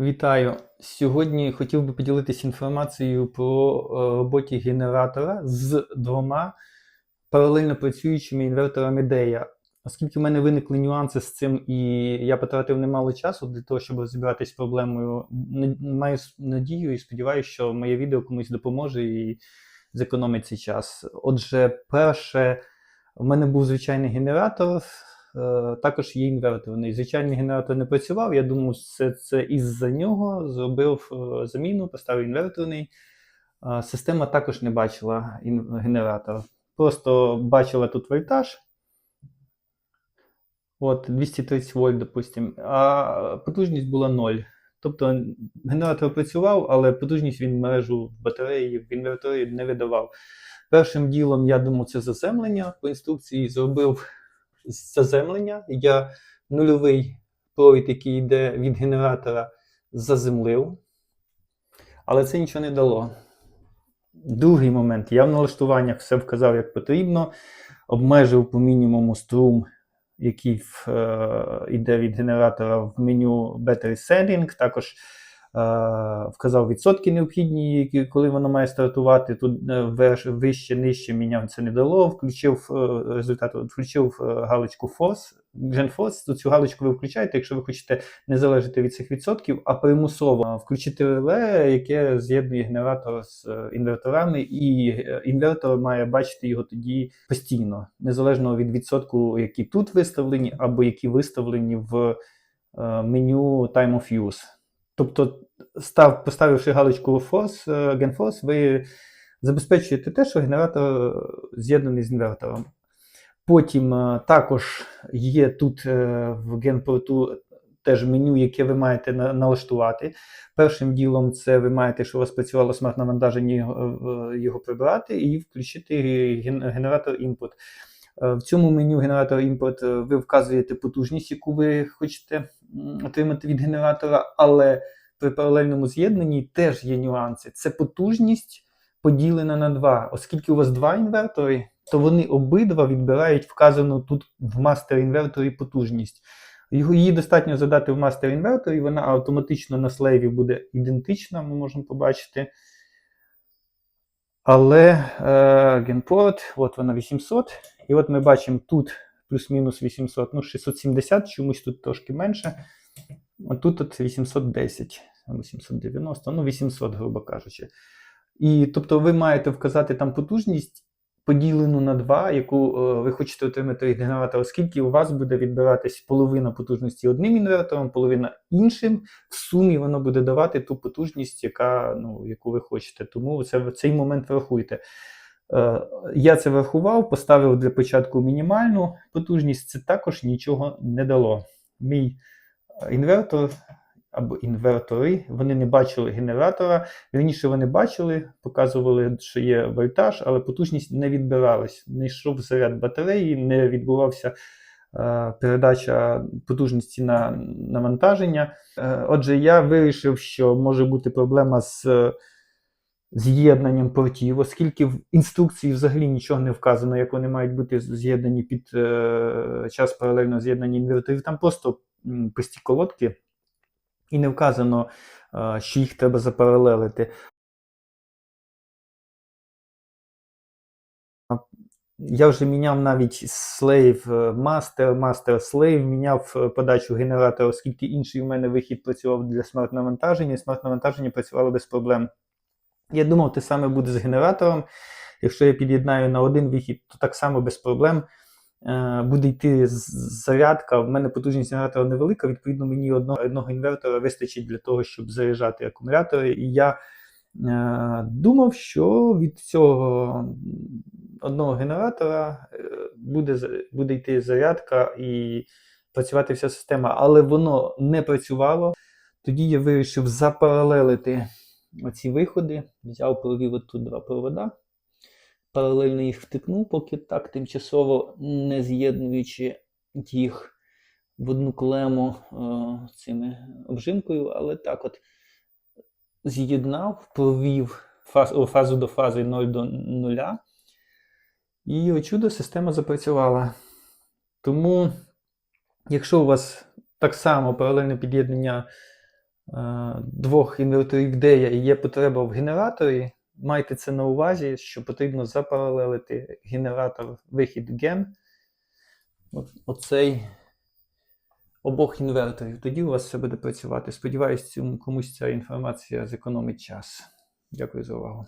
Вітаю! Сьогодні хотів би поділитися інформацією про е, роботі генератора з двома паралельно працюючими інверторами DEA. Оскільки в мене виникли нюанси з цим, і я потратив немало часу для того, щоб розібратися з проблемою, маю надію і сподіваюся, що моє відео комусь допоможе і зекономить цей час. Отже, перше, в мене був звичайний генератор, також є інверторний. Звичайний генератор не працював. Я думав, це, це із-за нього зробив е, заміну, поставив інверторний. Е, Система також не бачила генератор. Просто бачила тут вольтаж. От 230 вольт, допустим, а потужність була 0. Тобто генератор працював, але потужність він мережу в батареї в інверторі не видавав. Першим ділом я думав, це заземлення. По інструкції зробив заземлення. Я нульовий провід, який йде від генератора, заземлив. Але це нічого не дало. Другий момент. Я в налаштуваннях все вказав як потрібно, обмежив по мінімуму струм, який е, йде від генератора в меню Battery Setting. Також вказав відсотки необхідні, коли воно має стартувати. Тут е, вище, нижче міняв це не дало. Включив е, результат, включив е, галочку Force, GenForce. Тут цю галочку ви включаєте, якщо ви хочете не залежати від цих відсотків, а примусово е, включити реле, яке з'єднує генератор з е, інверторами, і е, інвертор має бачити його тоді постійно, незалежно від відсотку, які тут виставлені, або які виставлені в е, меню Time of Use. Тобто, став, поставивши галочку Force, е, GenForce, ви забезпечуєте те, що генератор е, з'єднаний з інвертором. Потім е, також є тут е, в генпорту теж меню, яке ви маєте налаштувати. Першим ділом це ви маєте, що у вас працювало смарт-навантаження, його, е, прибрати і включити генератор. Е, В цьому меню генератор е, ви вказуєте потужність, яку ви хочете отримати від генератора, але при паралельному з'єднанні теж є нюанси. Це потужність поділена на два. Оскільки у вас два інвертори, то вони обидва відбирають вказану тут в мастер інверторі потужність. Її достатньо задати в мастер інверторі, вона автоматично на слейві буде ідентична, ми можемо побачити. Але е, генпорт, от вона 800. І от ми бачимо тут плюс-мінус 800, ну 670, чомусь тут трошки менше. А тут от 810, або 790, ну 800, грубо кажучи. І тобто ви маєте вказати там потужність поділену на 2, яку е, ви хочете отримати від генератора, оскільки у вас буде відбиратись половина потужності одним інвертором, половина іншим. В сумі воно буде давати ту потужність, яка, ну, яку ви хочете. Тому це, в цей момент врахуйте. Е, Я це врахував, поставив для початку мінімальну потужність, це також нічого не дало. Мій е, інвертор або інвертори, вони не бачили генератора. Вірніше вони бачили, показували, що є вольтаж, але потужність не відбиралась. Не йшов заряд батареї, не відбувався е, передача потужності на навантаження. Отже, я вирішив, що може бути проблема з з'єднанням портів, оскільки в інструкції взагалі нічого не вказано, як вони мають бути з'єднані під е, час паралельного з'єднання інверторів. Там просто м, прості колодки, і не вказано, е, що їх треба запаралелити. Я вже міняв навіть slave е, master, master slave, міняв е, подачу генератора, оскільки інший у мене вихід працював для смарт-навантаження, і смарт-навантаження працювало без проблем. Я думав, те саме буде з генератором. Якщо я під'єднаю на один вихід, то так само без проблем е, буде йти зарядка. У мене потужність генератора невелика, відповідно, мені одного, одного інвертора вистачить для того, щоб заряджати акумулятори. І я е, думав, що від цього одного генератора е, буде, буде йти зарядка і працювати вся система, але воно не працювало. Тоді я вирішив запаралелити оці виходи, взяв, провів тут два провода, паралельно їх втикнув, поки так, тимчасово не з'єднуючи їх в одну клему е, цими обжимкою, але так от з'єднав, провів фаз, о, фазу до фази 0 до 0. І о чудо система запрацювала. Тому, якщо у вас так само паралельне під'єднання двох інверторів де і є потреба в генераторі, майте це на увазі, що потрібно запаралелити генератор вихід ген. От, оцей обох інверторів. Тоді у вас все буде працювати. Сподіваюсь, цьому комусь ця інформація зекономить час. Дякую за увагу.